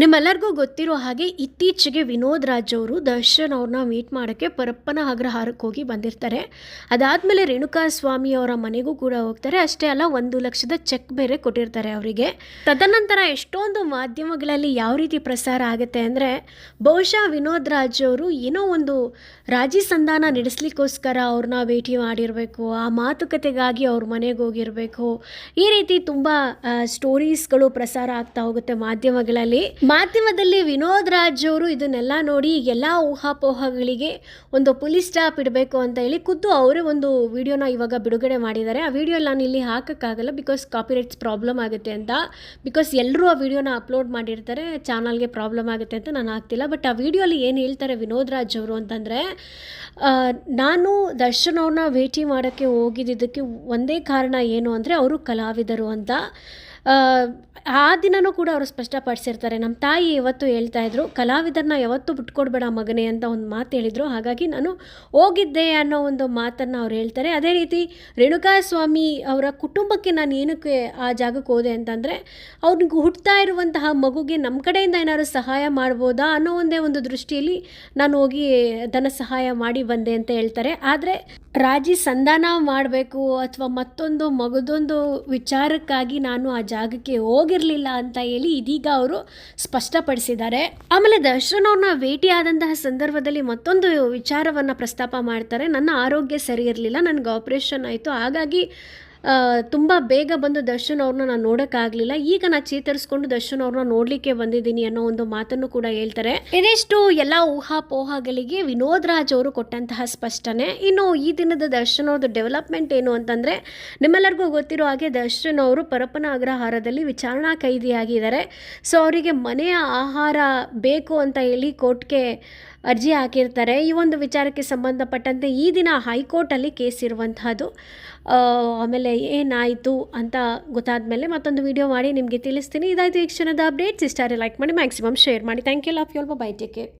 ನಿಮ್ಮೆಲ್ಲರಿಗೂ ಗೊತ್ತಿರೋ ಹಾಗೆ ಇತ್ತೀಚೆಗೆ ವಿನೋದ್ ರಾಜ್ ಅವರು ದರ್ಶನ್ ಅವ್ರನ್ನ ಮೀಟ್ ಮಾಡೋಕ್ಕೆ ಪರಪ್ಪನ ಅಗ್ರಹಾರಕ್ಕೆ ಹೋಗಿ ಬಂದಿರ್ತಾರೆ. ಅದಾದಮೇಲೆ ರೇಣುಕಾ ಸ್ವಾಮಿ ಅವರ ಮನೆಗೂ ಕೂಡ ಹೋಗ್ತಾರೆ. ಅಷ್ಟೇ ಅಲ್ಲ, ಒಂದು ಲಕ್ಷದ ಚೆಕ್ ಬೇರೆ ಕೊಟ್ಟಿರ್ತಾರೆ ಅವರಿಗೆ. ತದನಂತರ ಎಷ್ಟೊಂದು ಮಾಧ್ಯಮಗಳಲ್ಲಿ ಯಾವ ರೀತಿ ಪ್ರಸಾರ ಆಗುತ್ತೆ ಅಂದರೆ, ಬಹುಶಃ ವಿನೋದ್ ರಾಜ್ ಅವರು ಏನೋ ಒಂದು ರಾಜಿ ಸಂಧಾನ ನಡೆಸಲಿಕ್ಕೋಸ್ಕರ ಅವ್ರನ್ನ ಭೇಟಿ ಮಾಡಿರಬೇಕು, ಆ ಮಾತುಕತೆಗಾಗಿ ಅವ್ರ ಮನೆಗೆ ಹೋಗಿರಬೇಕು. ಈ ರೀತಿ ತುಂಬ ಸ್ಟೋರೀಸ್ಗಳು ಪ್ರಸಾರ ಆಗ್ತಾ ಹೋಗುತ್ತೆ ಮಾಧ್ಯಮಗಳಲ್ಲಿ. ಮಾಧ್ಯಮದಲ್ಲಿ ವಿನೋದ್ ರಾಜ್ ಅವರು ಇದನ್ನೆಲ್ಲ ನೋಡಿ ಎಲ್ಲ ಊಹಾಪೋಹಗಳಿಗೆ ಒಂದು ಪೊಲೀಸ್ ಸ್ಟಾಪ್ ಇಡಬೇಕು ಅಂತ ಹೇಳಿ ಖುದ್ದು ಅವರೇ ಒಂದು ವಿಡಿಯೋನ ಇವಾಗ ಬಿಡುಗಡೆ ಮಾಡಿದ್ದಾರೆ. ಆ ವಿಡಿಯೋ ನಾನು ಇಲ್ಲಿ ಹಾಕೋಕ್ಕಾಗಲ್ಲ ಬಿಕಾಸ್ ಕಾಪಿರೈಟ್ಸ್ ಪ್ರಾಬ್ಲಮ್ ಆಗುತ್ತೆ ಅಂತ ಬಿಕಾಸ್ ಎಲ್ಲರೂ ಆ ವಿಡಿಯೋನ ಅಪ್ಲೋಡ್ ಮಾಡಿರ್ತಾರೆ, ಚಾನಲ್ಗೆ ಪ್ರಾಬ್ಲಮ್ ಆಗುತ್ತೆ ಅಂತ ನಾನು ಹಾಕ್ತಿಲ್ಲ. ಬಟ್ ಆ ವಿಡಿಯೋಲಿ ಏನು ಹೇಳ್ತಾರೆ ವಿನೋದ್ ರಾಜ್ ಅವರು ಅಂತಂದರೆ ನಾನು ದರ್ಶನ್ ಅವ್ರನ್ನ ಭೇಟಿ ಮಾಡೋಕ್ಕೆ ಹೋಗಿದ್ದಕ್ಕೆ ಒಂದೇ ಕಾರಣ ಏನು ಅಂದರೆ, ಅವರು ಕಲಾವಿದರು ಅಂತ. ಆ, ದಿನನೂ ಕೂಡ ಅವರು ಸ್ಪಷ್ಟಪಡಿಸಿರ್ತಾರೆ ನಮ್ಮ ತಾಯಿ ಯಾವತ್ತು ಹೇಳ್ತಾ ಇದ್ರು ಕಲಾವಿದರನ್ನ ಯಾವತ್ತೂ ಬಿಟ್ಕೊಡ್ಬೇಡ ಮಗನೇ ಅಂತ ಒಂದು ಮಾತು ಹೇಳಿದರು. ಹಾಗಾಗಿ ನಾನು ಹೋಗಿದ್ದೆ ಅನ್ನೋ ಒಂದು ಮಾತನ್ನು ಅವ್ರು ಹೇಳ್ತಾರೆ. ಅದೇ ರೀತಿ ರೇಣುಕಾ ಸ್ವಾಮಿ ಅವರ ಕುಟುಂಬಕ್ಕೆ ನಾನು ಏನಕ್ಕೆ ಆ ಜಾಗಕ್ಕೆ ಹೋದೆ ಅಂತಂದರೆ ಅವ್ರಿಗೆ ಹುಟ್ಟುತ್ತಾ ಇರುವಂತಹ ಮಗುಗೆ ನಮ್ಮ ಕಡೆಯಿಂದ ಏನಾದರೂ ಸಹಾಯ ಮಾಡ್ಬೋದಾ ಅನ್ನೋ ಒಂದೇ ಒಂದು ದೃಷ್ಟಿಯಲ್ಲಿ ನಾನು ಹೋಗಿ ಧನ ಸಹಾಯ ಮಾಡಿ ಬಂದೆ ಅಂತ ಹೇಳ್ತಾರೆ. ಆದರೆ ರಾಜಿ ಸಂಧಾನ ಮಾಡಬೇಕು ಅಥವಾ ಮತ್ತೊಂದು ಮಗದೊಂದು ವಿಚಾರಕ್ಕಾಗಿ ನಾನು ಆ ಜಾಗಕ್ಕೆ ಹೋಗಿರಲಿಲ್ಲ ಅಂತ ಹೇಳಿ ಇದೀಗ ಅವರು ಸ್ಪಷ್ಟಪಡಿಸಿದ್ದಾರೆ. ಆಮೇಲೆ ದರ್ಶನ್ ಅವ್ರನ್ನ ಭೇಟಿ ಆದಂತಹ ಸಂದರ್ಭದಲ್ಲಿ ಮತ್ತೊಂದು ವಿಚಾರವನ್ನು ಪ್ರಸ್ತಾಪ ಮಾಡ್ತಾರೆ. ನನ್ನ ಆರೋಗ್ಯ ಸರಿ ಇರಲಿಲ್ಲ, ನನಗೆ ಆಪ್ರೇಷನ್ ಆಯಿತು. ಹಾಗಾಗಿ ತುಂಬ ಬೇಗ ಬಂದು ದರ್ಶನ್ ಅವ್ರನ್ನ ನಾನು ನೋಡೋಕ್ಕಾಗಲಿಲ್ಲ ಈಗ ನಾನು ಚೇತರಿಸ್ಕೊಂಡು ದರ್ಶನ್ ಅವ್ರನ್ನ ನೋಡಲಿಕ್ಕೆ ಬಂದಿದ್ದೀನಿ ಅನ್ನೋ ಒಂದು ಮಾತನ್ನು ಕೂಡ ಹೇಳ್ತಾರೆ. ಇದಿಷ್ಟು ಎಲ್ಲ ಊಹಾಪೋಹಗಳಿಗೆ ವಿನೋದ್ ರಾಜ್ ಅವರು ಕೊಟ್ಟಂತಹ ಸ್ಪಷ್ಟನೆ. ಇನ್ನು ಈ ದಿನದ ದರ್ಶನ್ ಅವ್ರದ್ದು ಡೆವಲಪ್ಮೆಂಟ್ ಏನು ಅಂತಂದರೆ, ನಿಮ್ಮೆಲ್ಲರಿಗೂ ಗೊತ್ತಿರೋ ಹಾಗೆ ದರ್ಶನ್ ಅವರು ಪರಪ್ಪನ ಅಗ್ರಹಾರದಲ್ಲಿ ವಿಚಾರಣಾ ಕೈದಿಯಾಗಿದ್ದಾರೆ. ಸೊ ಅವರಿಗೆ ಮನೆಯ ಆಹಾರ ಬೇಕು ಅಂತ ಹೇಳಿ ಕೋರ್ಟ್ಗೆ ಅರ್ಜಿ ಹಾಕಿರ್ತಾರೆ. ಈ ಒಂದು ವಿಚಾರಕ್ಕೆ ಸಂಬಂಧಪಟ್ಟಂತೆ ಈ ದಿನ ಹೈಕೋರ್ಟಲ್ಲಿ ಕೇಸ್ ಇರುವಂತಹದ್ದು. ಆಮೇಲೆ ಏನಾಯಿತು ಅಂತ ಗೊತ್ತಾದ ಮೇಲೆ ಮತ್ತೊಂದು ವಿಡಿಯೋ ಮಾಡಿ ನಿಮಗೆ ತಿಳಿಸ್ತೀನಿ. ಇದಾಯಿತು ಈ ಕ್ಷಣದ ಅಪ್ಡೇಟ್ಸ್. ಇಷ್ಟಾರೆ ಲೈಕ್ ಮಾಡಿ ಮ್ಯಾಕ್ಸಿಮಮ್ ಶೇರ್ ಮಾಡಿ. Thank you love you bye take care